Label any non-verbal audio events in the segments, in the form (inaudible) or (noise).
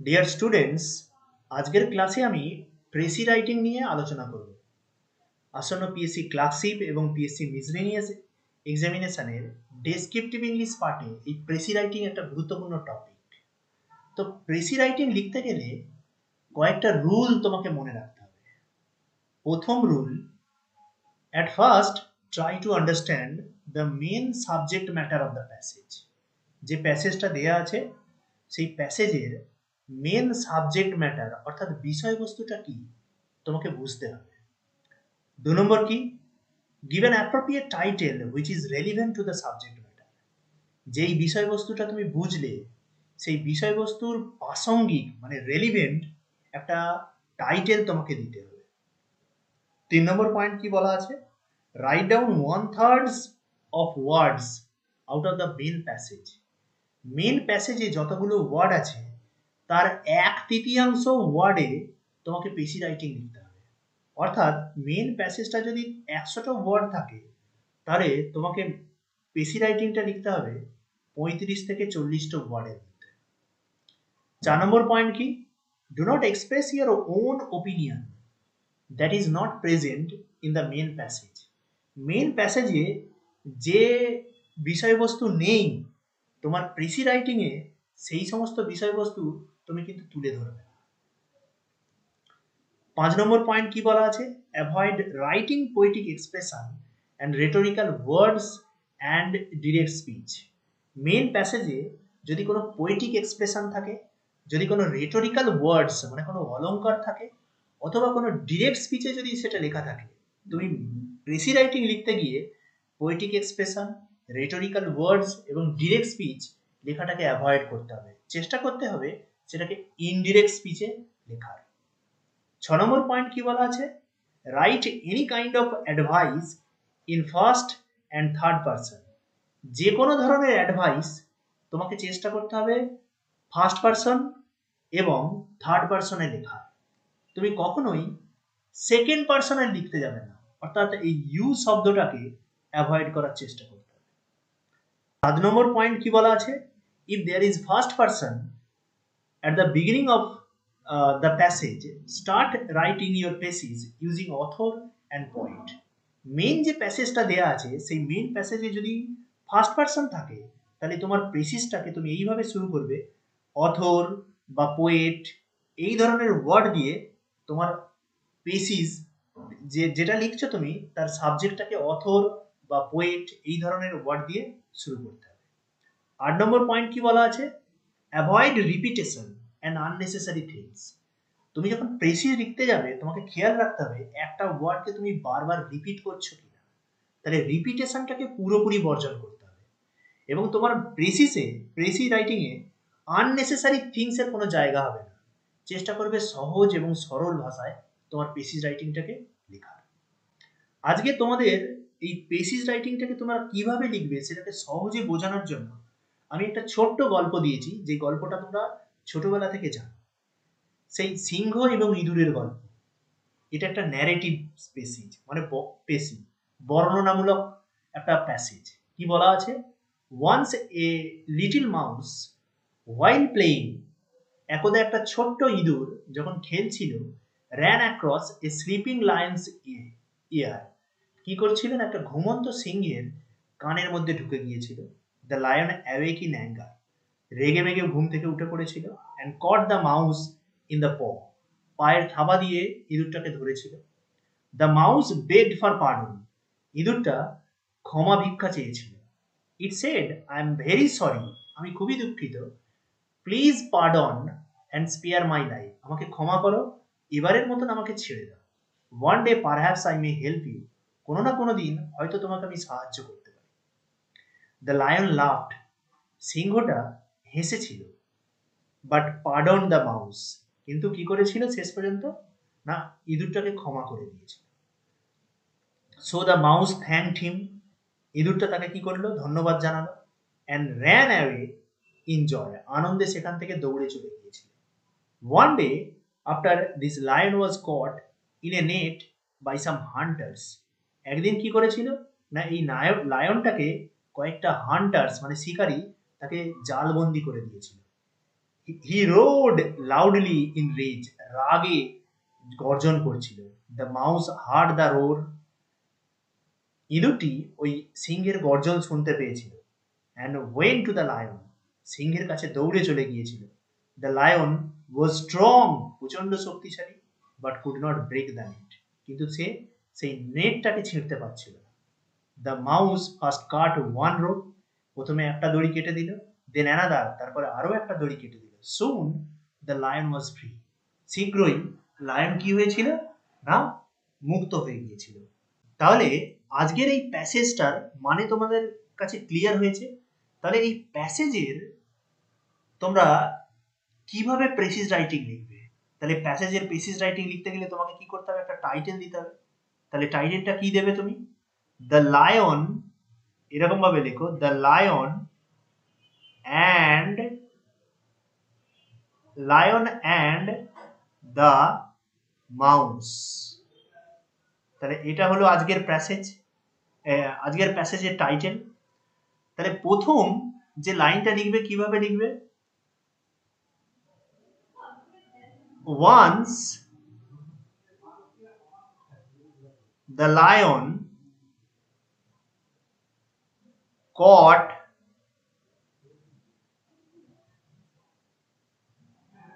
Dear students আজকের ক্লাসে আমি প্রেসি রাইটিং নিয়ে আলোচনা করব। আসন্ন পিএসসি ক্লাসিপ এবং পিএসসি মিসলেনিয়াস এক্সামিনেশনের ডেসক্রিপটিভ ইংলিশ পার্টে এই প্রেসি রাইটিং একটা গুরুত্বপূর্ণ টপিক তো প্রেসি রাইটিং লিখতে গেলে কয়েকটা রুল তোমাকে মনে রাখতে হবে। প্রথম rule at first try to understand the main subject matter of the passage যে প্যাসেজটা দেয়া আছে, সেই প্যাসেজের মেন সাবজেক্ট ম্যাটার অর্থাৎ বিষয়বস্তুটা কি, তোমাকে বুঝতে হবে। দু নম্বর কি? Give an appropriate title which is relevant to the subject matter যেই বিষয়বস্তুটা তুমি বুঝলে, সেই বিষয়বস্তুর প্রাসঙ্গিক মানে রেলিভেন্ট একটা টাইটেল তোমাকে দিতে হবে। তিন নম্বর পয়েন্ট কি বলা আছে? Write down one thirds of words out of the main passage main প্যাসেজে যতগুলো ওয়ার্ড আছে তার এক তৃতীয়াংশ ওয়ার্ডে তোমাকে পেশি রাইটিং লিখতে হবে। অর্থাৎ মেন প্যাসেজটা যদি একশোটা ওয়ার্ড থাকে, তাহলে তোমাকে পেশি রাইটিংটা লিখতে হবে পঁয়ত্রিশ থেকে চল্লিশটা ওয়ার্ডের মধ্যে। চার নম্বর পয়েন্ট কি? Do not express your own opinion that is not present in the main passage main প্যাসেজে যে বিষয়বস্তু নেই, তোমার প্রেসি রাইটিংয়ে সেই সমস্ত বিষয়বস্তু তুমি কিন্তু তুলে ধরবে। পাঁচ নম্বর পয়েন্ট কি বলা আছে? Avoid writing poetic expression and rhetorical words and direct speech main প্যাসেজে যদি কোনো পোয়েটিক এক্সপ্রেশন থাকে, যদি কোনো রেটোরিক্যাল ওয়ার্ডস মানে কোনো অলঙ্কার থাকে, অথবা কোনো ডিরেক্ট স্পিচে যদি সেটা লেখা থাকে, তুমি প্রেসি রাইটিং লিখতে গিয়ে পোয়েটিক এক্সপ্রেশন রেটোরিক্যাল ওয়ার্ডস এবং ডিরেক্ট স্পিচ লেখাটাকে অ্যাভয়েড করতে হবে। চেষ্টা করতে হবে সেটাকে ইনডিরেক্ট স্পিচে লেখার ছ নম্বর পয়েন্ট কি বলা আছে? Write any kind of advice in first and third person যে কোনো ধরনের অ্যাডভাইস তোমাকে চেষ্টা করতে হবে ফার্স্ট পারসন এবং থার্ড পারসনে লেখা। তুমি কখনোই সেকেন্ড পারসনে লিখতে যাবে না। অর্থাৎ এই ইউ শব্দটাকে অ্যাভয়েড করার চেষ্টা করতে হবে। সাত নম্বর পয়েন্ট কি বলা আছে? If there is first person at the beginning of uh, the passage start writing your passages using author and point main যে প্যাসেজটা দেয়া আছে সেই মেন প্যাসেজে যদি ফার্স্ট পারসন থাকে তাহলে তোমার প্রেসিসটাকে তুমি এইভাবে শুরু করবে অথর বা পোয়েট এই ধরনের ওয়ার্ড দিয়ে তোমার পেসিস যে যেটা লিখছো তুমি তার সাবজেক্টটাকে অথর বা পোয়েট এই ধরনের ওয়ার্ড দিয়ে শুরু করতে হবে। আট নম্বর পয়েন্ট কি বলা আছে? Avoid repetition and unnecessary things তুমি যখন প্রেসিস লিখতে যাবে, তোমাকে খেয়াল রাখতে হবে একটা ওয়ার্ডকে তুমি বারবার রিপিট করছ কিনা। তাহলে রিপিটেশনটাকে পুরোপুরি বর্জন করতে হবে। এবং তোমার প্রেসিসে প্রেসি রাইটিংয়ে আননেসেসারি থিংসের কোনো জায়গা হবে না। চেষ্টা করবে সহজ এবং সরল ভাষায় তোমার পেসিস রাইটিংটাকে লেখার। আজকে তোমাদের এই পেসিস রাইটিংটাকে তোমরা কীভাবে লিখবে, সেটাকে সহজে বোঝানোর জন্য আমি একটা ছোট্ট গল্প দিয়েছি, যে গল্পটা তোমরা ছোটবেলা থেকে জানো। সেই সিংহ এবং ইঁদুরের গল্প। এটা একটা ন্যারেটিভ পেসেজ মানে পেসি বর্ণনামূলক একটা প্যাসেজ কি বলা আছে? Once a little mouse while playing একদা একটা ছোট্ট ইঁদুর যখন খেলছিল ran across a sleeping lion's ear কি করছিলেন? একটা ঘুমন্ত সিংহের কানের মধ্যে ঢুকে গিয়েছিল। The lion awoke in anger রেগে মেগে ঘুম থেকে উঠে পড়েছিল and caught the mouse in the paw পায়ের থাবা দিয়ে ইঁদুরটাকে ধরেছিল। The mouse begged for pardon ইঁদুরটা ক্ষমা ভিক্ষা চেয়েছিল। It said I am very sorry আমি খুবই দুঃখিত। Please pardon and spare my life আমাকে ক্ষমা করো, এবারের মতন আমাকে ছেড়ে দাও। One day perhaps I may help you কোনো না কোনো দিন হয়তো তোমাকে আমি সাহায্য করতে দ্য লায়ন লাফড সিংহটা হেসেছিল। বাট পার্ডন দ্য মাউস কিন্তু কি করেছিল শেষ পর্যন্ত? না, ইঁদুরটাকে ক্ষমা করে দিয়েছিল। So the mouse thank him ইঁদুরটা তাকে কি করল? ধন্যবাদ জানালো। অ্যান্ড র্যান অ্যাওয়ে ইনজয় আনন্দে সেখান থেকে দৌড়ে চলে গিয়েছিল। One day after this lion was caught in a net by some hunters একদিন কি করেছিল? না, এই নায়ক লায়নটাকে কয়েকটা হান্টার্স মানে শিকারী, তাকে জালবন্দি করে দিয়েছিল। He roared loudly in rage রাগে গর্জন করছিল। The mouse heard the roar ইঁদুরটি ওই সিংহের গর্জন শুনতে পেয়েছিল। And went to the lion সিংহের কাছে দৌড়ে চলে গিয়েছিল। দ্য লায়ন ওয়াজ স্ট্রং প্রচণ্ড শক্তিশালী but could not break the net কিন্তু সে সেই নেটটাকে ছিঁড়তে পারছিল না। The mouse first cut one rope প্রথমে একটা দড়ি কেটে দিল দেন অ্যানাদার তারপরে আরও একটা দড়ি কেটে দিল। Soon the lion was free শীঘ্রই লায়ন কি হয়েছিল? না, মুক্ত হয়ে গিয়েছিল। তাহলে আজকের এই প্যাসেজটার মানে তোমাদের কাছে ক্লিয়ার হয়েছে? তাহলে এই প্যাসেজের তোমরা কীভাবে প্রেসিস রাইটিং লিখবে? তাহলে প্যাসেজের প্রেসিস রাইটিং লিখতে গেলে তোমাকে কি করতে হবে? একটা টাইটেল দিতে হবে। তাহলে টাইটেলটা কি দেবে তুমি? দ্য লায়ন এরকম ভাবে লেখো the lion and lion and the mouse তাহলে এটা হলো আজকের প্যাসেজ আজকের প্যাসেজের টাইটেল তাহলে প্রথম যে লাইনটা লিখবে, কীভাবে লিখবে? Once the lion caught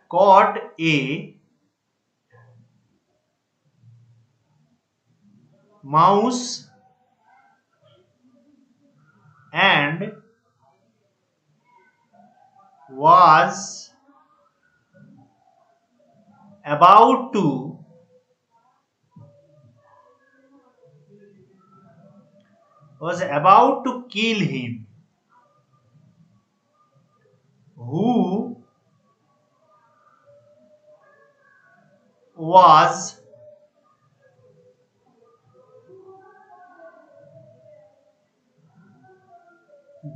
caught a mouse and was about to was about to kill him who was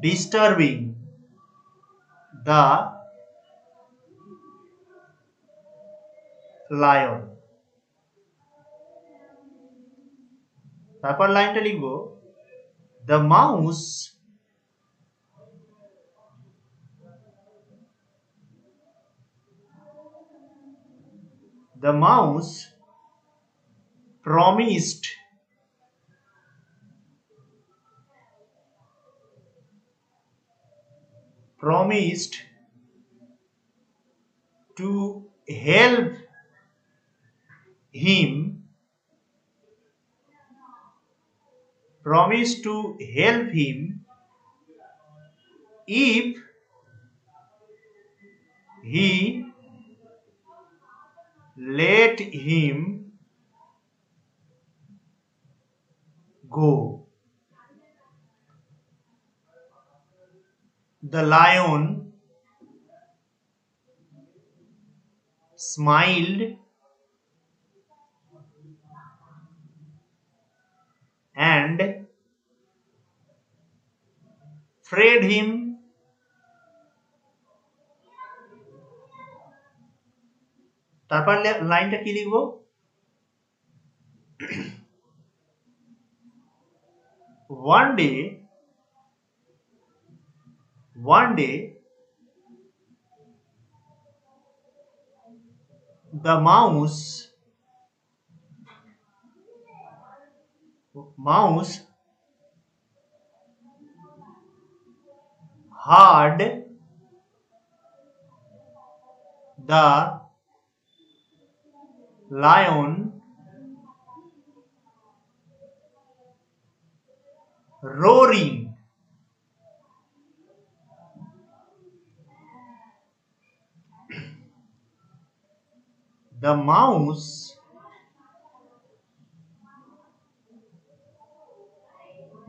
disturbing the lion তারপর লাইনটা লিখবো the mouse the mouse promised promised to help him promised to help him if he let him go. The lion smiled and freed him তারপর লে- লাইনটা কি লিখবো one day one day the mouse mouse hard the lion roaring. The mouse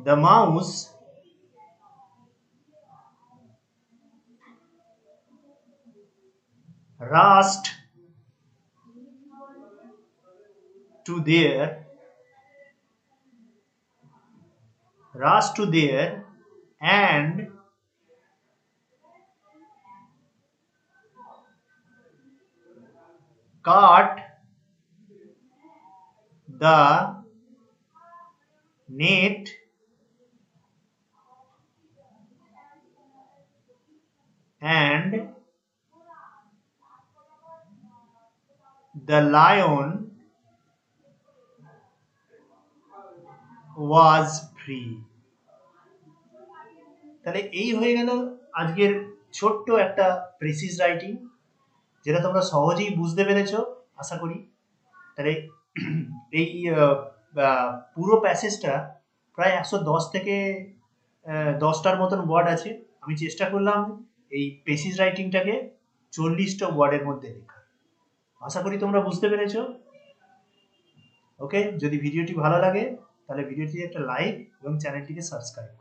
the mouse rushed to there rushed to there and caught the net and the lion was free তাহলে এই হয়ে গেল আজকের ছোট্ট একটা প্রেসিস রাইটিং যেটা তোমরা সহজেই বুঝতে পেরেছ, আশা করি। তাহলে (clears throat) এই পুরো প্যাসেজটা প্রায় একশো দশ থেকে দশটার মতন ওয়ার্ড আছে। আমি চেষ্টা করলাম এই পেসিস রাইটিংটাকে চল্লিশটা ওয়ার্ডের মধ্যে লেখা। আশা করি তোমরা বুঝতে পেরেছ। ওকে যদি ভিডিওটি ভালো লাগে, তাহলে ভিডিওটি একটা লাইক এবং চ্যানেলটিকে সাবস্ক্রাইব